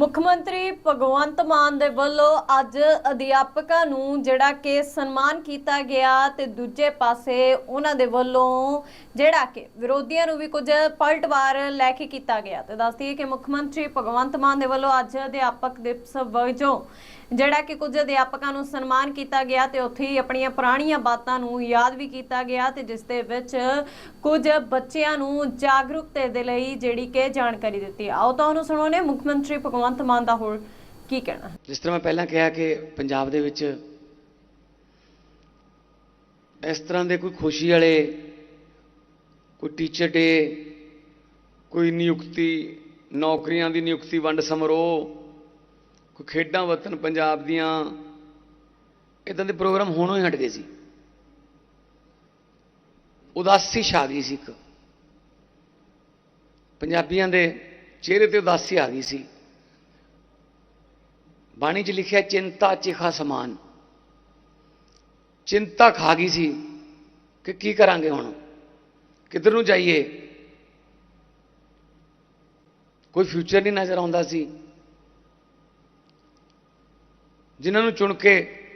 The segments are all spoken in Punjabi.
ਮੁੱਖ ਮੰਤਰੀ ਭਗਵੰਤ ਮਾਨ ਦੇ ਵੱਲੋਂ ਅੱਜ ਅਧਿਆਪਕਾਂ ਨੂੰ ਜਿਹੜਾ ਕਿ ਸਨਮਾਨ ਕੀਤਾ ਗਿਆ ਤੇ ਦੂਜੇ ਪਾਸੇ ਉਹਨਾਂ ਦੇ ਵੱਲੋਂ ਜਿਹੜਾ ਕਿ ਵਿਰੋਧੀਆਂ ਨੂੰ ਵੀ ਕੁਝ ਪਲਟਵਾਰ ਲੈ ਕੇ ਕੀਤਾ ਗਿਆ। ਤੇ ਦੱਸਦੀ ਹੈ ਕਿ ਮੁੱਖ ਮੰਤਰੀ ਭਗਵੰਤ ਮਾਨ ਦੇ ਵੱਲੋਂ ਅੱਜ ਅਧਿਆਪਕ ਦਿਵਸ ਵਜੋਂ ਜਿਹੜਾ ਕਿ ਕੁਝ ਅਧਿਆਪਕਾਂ ਨੂੰ ਸਨਮਾਨ ਕੀਤਾ ਗਿਆ ਤੇ ਉੱਥੇ ਹੀ ਆਪਣੀਆਂ ਪੁਰਾਣੀਆਂ ਬਾਤਾਂ ਨੂੰ ਯਾਦ ਵੀ ਕੀਤਾ ਗਿਆ ਤੇ ਜਿਸ ਦੇ ਵਿੱਚ ਕੁਝ ਬੱਚਿਆਂ ਨੂੰ ਜਾਗਰੂਕਤਾ ਦੇ ਲਈ ਜਿਹੜੀ ਕਿ ਜਾਣਕਾਰੀ ਦਿੱਤੀ। ਆਓ ਤੁਹਾਨੂੰ ਸੁਣਾਉਂਦੇ ਮੁੱਖ ਮੰਤਰੀ ਭਗਵੰਤ ਮਾਨ ਦਾ ਹੋਰ ਕੀ ਕਹਿਣਾ ਜਿਸ ਤਰ੍ਹਾਂ ਮੈਂ ਪਹਿਲਾਂ ਕਿਹਾ ਕਿ ਪੰਜਾਬ ਦੇ ਵਿੱਚ ਇਸ ਤਰ੍ਹਾਂ ਦੇ ਕੋਈ ਖੁਸ਼ੀ ਵਾਲੇ, ਕੋਈ ਟੀਚਰ ਡੇ ਕੋਈ ਨਿਯੁਕਤੀ, ਨੌਕਰੀਆਂ ਦੀ ਨਿਯੁਕਤੀ, ਵੰਡ ਸਮਾਰੋਹ, ਕੋਈ ਖੇਡਾਂ ਵਤਨ ਪੰਜਾਬ ਦੀਆਂ ਇਦਾਂ ਦੇ ਪ੍ਰੋਗਰਾਮ ਹੋਣੋਂ ਹੀ ਹਟ ਗਏ ਸੀ। ਉਦਾਸੀ ਛਾ ਗਈ ਸੀ ਇੱਕ। ਪੰਜਾਬੀਆਂ ਦੇ ਚਿਹਰੇ ਤੇ ਉਦਾਸੀ ਆ ਗਈ ਸੀ। ਬਾਣੀ 'ਚ ਲਿਖਿਆ ਚਿੰਤਾ ਚਿਖਾ ਸਮਾਨ ਚਿੰਤਾ ਖਾ ਗਈ ਸੀ ਕਿ ਕੀ ਕਰਾਂਗੇ ਹੁਣ? ਕਿੱਧਰ ਨੂੰ ਜਾਈਏ? ਕੋਈ ਫਿਊਚਰ ਨਹੀਂ ਨਜ਼ਰ ਆਉਂਦਾ ਸੀ। ਜਿਨ੍ਹਾਂ ਨੂੰ ਚੁਣ ਕੇ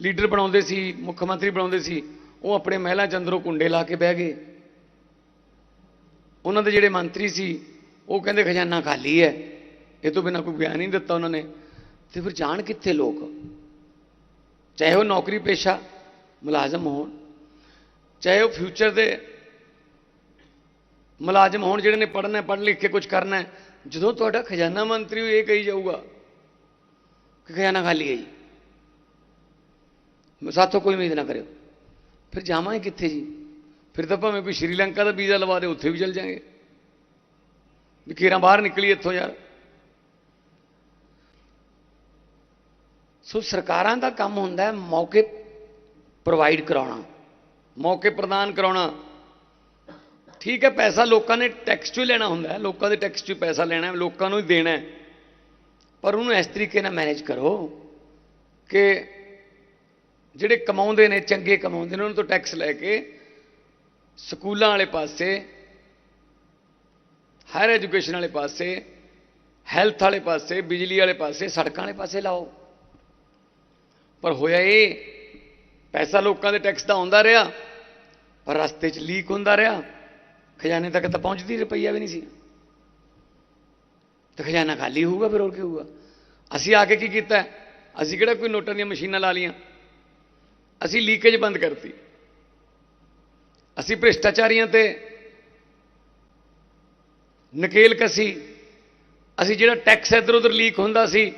ਲੀਡਰ ਬਣਾਉਂਦੇ ਸੀ, ਮੁੱਖ ਮੰਤਰੀ ਬਣਾਉਂਦੇ ਸੀ, ਉਹ ਆਪਣੇ ਮਹਿਲਾ ਚੰਦਰੋਂ ਕੁੰਡੇ ਲਾ ਕੇ ਬਹਿ ਗਏ। ਉਹਨਾਂ ਦੇ ਜਿਹੜੇ ਮੰਤਰੀ ਸੀ, ਉਹ ਕਹਿੰਦੇ ਖਜ਼ਾਨਾ ਖਾਲੀ ਹੈ। ਇਹ ਤੋਂ ਬਿਨਾ ਕੋਈ ਬਿਆਨ ਨਹੀਂ ਦਿੱਤਾ ਉਹਨਾਂ ਨੇ। ਤੇ ਫਿਰ ਜਾਣ ਕਿੱਥੇ ਲੋਕ? ਚਾਹੇ ਉਹ ਨੌਕਰੀ ਪੇਸ਼ਾ, ਮੁਲਾਜ਼ਮ ਹੋਣ, ਚਾਹੇ ਉਹ ਫਿਊਚਰ ਦੇ ਮੁਲਾਜ਼ਮ ਹੋਣ ਜਿਹੜੇ ਨੇ ਪੜ੍ਹਨਾ ਪੜ੍ਹ ਲਿਖ ਕੇ ਕੁਝ ਕਰਨਾ ਜਦੋਂ ਤੁਹਾਡਾ ਖਜ਼ਾਨਾ ਮੰਤਰੀ ਇਹ ਕਹੀ ਜਾਊਗਾ ਕਿ ਖਜ਼ਾਨਾ ਖਾਲੀ ਹੈ ਜੀ। ਸਾਥੋਂ ਕੋਈ ਉਮੀਦ ਨਾ ਕਰਿਓ। ਫਿਰ ਜਾਵਾਂਗੇ ਕਿੱਥੇ ਜੀ? ਫਿਰ ਤਾਂ ਭਾਵੇਂ ਕੋਈ ਸ਼੍ਰੀਲੰਕਾ ਦਾ ਵੀਜ਼ਾ ਲਵਾ ਦੇ, ਉੱਥੇ ਵੀ ਚਲ ਜਾਾਂਗੇ। ਵੀ ਕੇਰਾਂ ਬਾਹਰ ਨਿਕਲੀ ਇੱਥੋਂ ਯਾਰ। ਸੋ ਸਰਕਾਰਾਂ ਦਾ ਕੰਮ ਹੁੰਦਾ ਹੈ ਮੌਕੇ ਪ੍ਰੋਵਾਈਡ ਕਰਾਉਣਾ, ਮੌਕੇ ਪ੍ਰਦਾਨ ਕਰਾਉਣਾ। ਠੀਕ ਹੈ, ਪੈਸਾ ਲੋਕਾਂ ਨੇ ਟੈਕਸ ਚੋਂ ਹੀ ਲੈਣਾ ਹੁੰਦਾ ਹੈ, ਲੋਕਾਂ ਦੇ ਟੈਕਸ ਚੋਂ ਪੈਸਾ ਲੈਣਾ ਲੋਕਾਂ ਨੂੰ ਹੀ ਦੇਣਾ ਹੈ। ਪਰ ਉਹਨੂੰ ਇਸ ਤਰੀਕੇ ਨਾਲ ਮੈਨੇਜ ਕਰੋ ਕਿ ਜਿਹੜੇ ਕਮਾਉਂਦੇ ਨੇ, ਚੰਗੇ ਕਮਾਉਂਦੇ ਨੇ, ਉਹਨਾਂ ਤੋਂ ਟੈਕਸ ਲੈ ਕੇ ਸਕੂਲਾਂ ਵਾਲੇ ਪਾਸੇ ਹਾਇਰ ਐਜੂਕੇਸ਼ਨ ਵਾਲੇ ਪਾਸੇ ਹੈਲਥ ਵਾਲੇ ਪਾਸੇ, ਬਿਜਲੀ ਵਾਲੇ ਪਾਸੇ, ਸੜਕਾਂ ਵਾਲੇ ਪਾਸੇ ਲਾਓ। ਪਰ ਹੋਇਆ ਇਹ, ਪੈਸਾ ਲੋਕਾਂ ਦੇ ਟੈਕਸ ਦਾ ਆਉਂਦਾ ਰਿਹਾ, ਪਰ ਰਸਤੇ 'ਚ ਲੀਕ ਹੁੰਦਾ ਰਿਹਾ, ਖਜ਼ਾਨੇ ਤੱਕ ਤਾਂ ਪਹੁੰਚਦੀ ਰੁਪਈਆ ਵੀ ਨਹੀਂ ਸੀ। ਤੇ ਖਜ਼ਾਨਾ ਖਾਲੀ ਹੋਊਗਾ, ਫਿਰ ਹੋਰ ਕੀ ਹੋਊਗਾ? ਅਸੀਂ ਆ ਕੇ ਕੀ ਕੀਤਾ? ਅਸੀਂ ਕਿਹੜਾ ਕੋਈ ਨੋਟਾਂ ਦੀਆਂ ਮਸ਼ੀਨਾਂ ਲਾ ਲੀਆਂ ਅਸੀਂ ਲੀਕੇਜ ਬੰਦ ਕਰਤੀ। ਅਸੀਂ ਭ੍ਰਿਸ਼ਟਾਚਾਰੀਆਂ ਤੇ ਨਕੇਲ ਕਸੀ। ਅਸੀਂ ਜਿਹੜਾ ਟੈਕਸ ਇੱਧਰ ਉੱਧਰ ਲੀਕ ਹੁੰਦਾ ਸੀ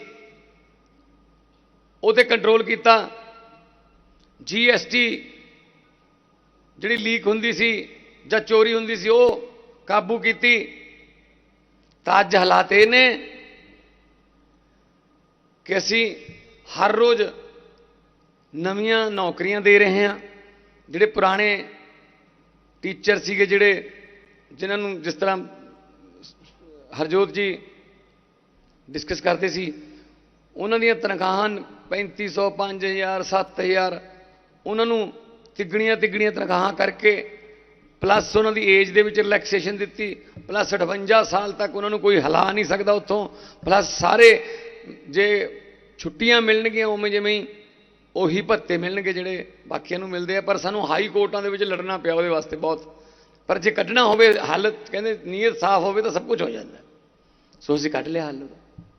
ਉਹ ਤੇ ਕੰਟਰੋਲ ਕੀਤਾ ਜੀਐਸਟੀ ਜਿਹੜੀ ਲੀਕ ਹੁੰਦੀ ਸੀ ਜਾਂ ਚੋਰੀ ਹੁੰਦੀ ਸੀ, ਉਹ ਕਾਬੂ ਕੀਤੀ। ਤਾਂ ਅੱਜ ਹਾਲਾਤ ਇਹ ਨੇ ਕਿ ਅਸੀਂ ਹਰ ਰੋਜ਼ ਨਵੀਆਂ ਨੌਕਰੀਆਂ ਦੇ ਰਹੇ ਹਾਂ। ਜਿਹੜੇ ਪੁਰਾਣੇ ਟੀਚਰ ਸੀਗੇ, ਜਿਹੜੇ ਜਿਨ੍ਹਾਂ ਨੂੰ ਜਿਸ ਤਰ੍ਹਾਂ ਹਰਜੋਤ ਜੀ ਡਿਸਕਸ ਕਰਦੇ ਸੀ ਉਹਨਾਂ ਦੀਆਂ ਤਨਖਾਹਾਂ 3500 5000 7000 ਉਹਨਾਂ ਨੂੰ ਤਿੱਗਣੀਆਂ ਤਿੱਗਣੀਆਂ ਤਨਖਾਹਾਂ ਕਰਕੇ ਪਲੱਸ ਉਹਨਾਂ ਦੀ ਏਜ ਦੇ ਵਿੱਚ ਰਿਲੈਕਸੇਸ਼ਨ ਦਿੱਤੀ ਪਲੱਸ 58 ਸਾਲ ਤੱਕ ਉਹਨਾਂ ਨੂੰ ਕੋਈ ਹਿਲਾ ਨਹੀਂ ਸਕਦਾ ਉੱਥੋਂ। ਪਲੱਸ ਸਾਰੇ ਜੇ ਛੁੱਟੀਆਂ ਮਿਲਣਗੀਆਂ ਉਵੇਂ ਜਿਵੇਂ ਹੀ, ਉਹੀ ਭੱਤੇ ਮਿਲਣਗੇ ਜਿਹੜੇ ਬਾਕੀਆਂ ਨੂੰ ਮਿਲਦੇ ਆ। ਪਰ ਸਾਨੂੰ ਹਾਈ ਕੋਰਟਾਂ ਦੇ ਵਿੱਚ ਲੜਨਾ ਪਿਆ ਉਹਦੇ ਵਾਸਤੇ ਬਹੁਤ। ਪਰ ਜੇ ਕੱਢਣਾ ਹੋਵੇ, ਹੱਲ ਕਹਿੰਦੇ ਨੀਅਤ ਸਾਫ਼ ਹੋਵੇ ਤਾਂ ਸਭ ਕੁਝ ਹੋ ਜਾਂਦਾ। ਸੋ ਅਸੀਂ ਕੱਢ ਲਿਆ ਹੱਲ ਉਹਦਾ।